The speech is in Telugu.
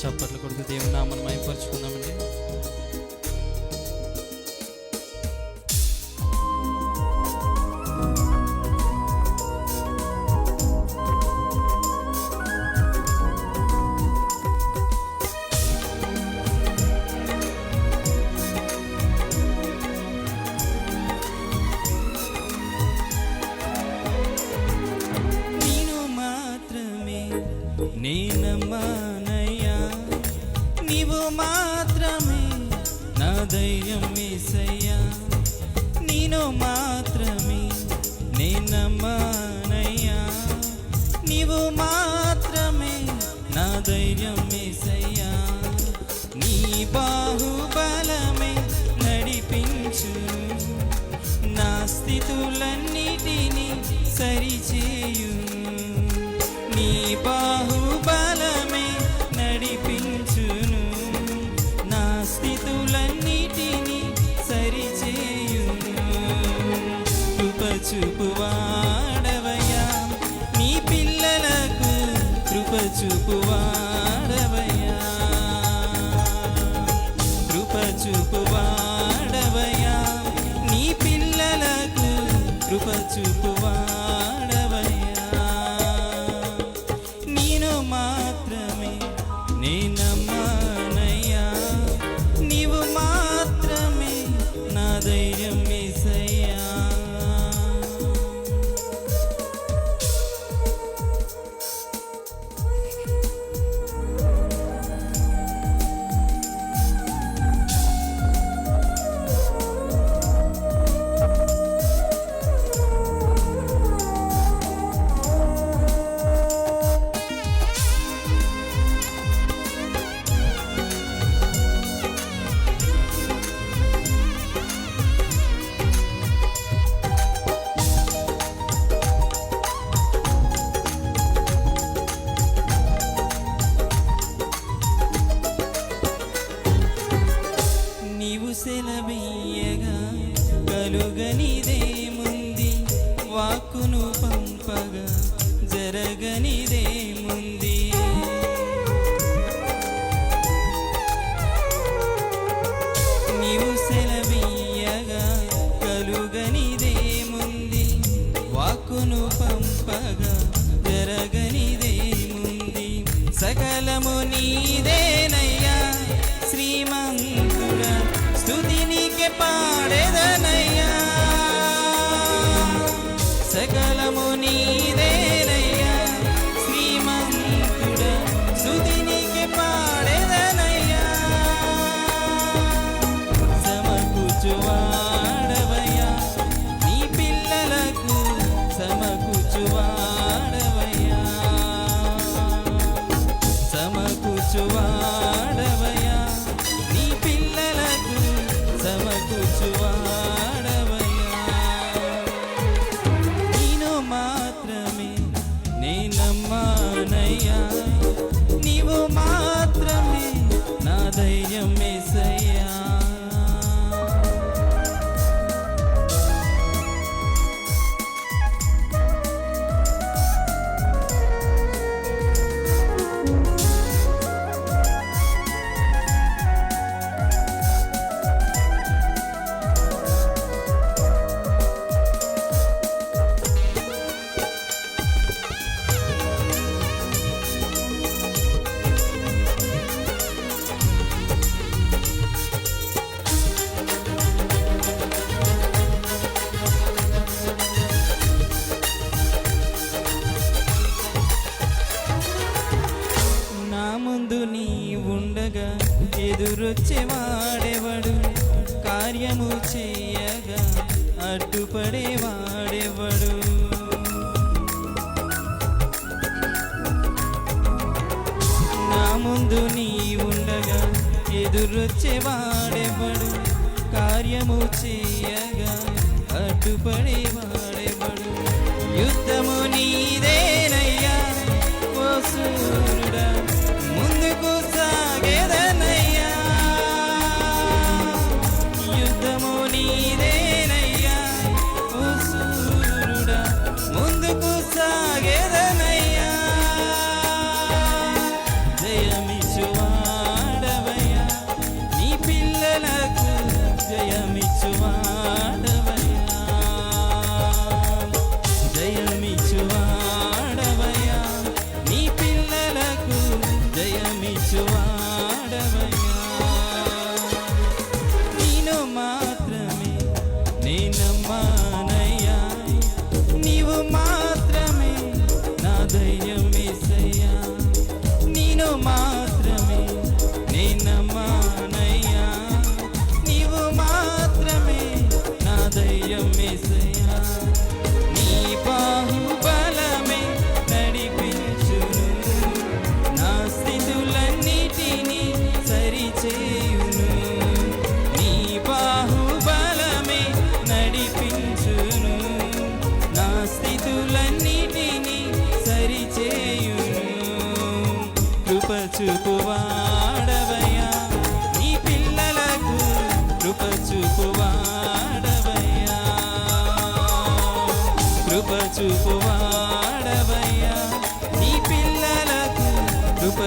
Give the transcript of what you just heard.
చప్పట్లు కొడుకు దేవుని నామను మైపరుచుకుందామండి ధైర్యం ఏసయ్యా. నేను మాత్రమే నేనమ్మానయ్యా నీవు మాత్రమే నా ధైర్యం ఏసయ్యా. నీ బాహుబలమే నడిపించు. నా స్థితులన్నిటినీ సరిచేయు. నీ బాహు చూపువాడవయ్యా నీ పిల్లలకు కృప చూపువాడవయ్యా కృప చూపువాడవయ్యా నీ పిల్లలకు కృప చూపు కలుగనిదేముంది? వాక్కును పంపగా జరగనిదేముంది? నీవు సెలవీయగా కలుగనిదేముంది? వాక్కును పంపగా జరగనిదేముంది? సకలము నీదే to us. ఎదురొచ్చే ఎదురొచ్చేవాడెవడు కార్యము చేయగా అడ్డుపడేవాడెవడు నా ముందు నీ ఉండగా ఎదురొచ్చేవాడెవడు కార్యము చేయగా అడ్డుపడేవాడెవడు యుద్ధము నీదేనయ్యా ఓ సరిచేయును నీ బాహుబలమే నడిపించును. నా స్థితులన్నిటినీ సరిచేయును. కృప చూపువాడవయ్యా నీ పిల్లలకు కృప చూపువాడవయ్యా కృప చూపువాడవయ్యా నీ పిల్లలకు కృప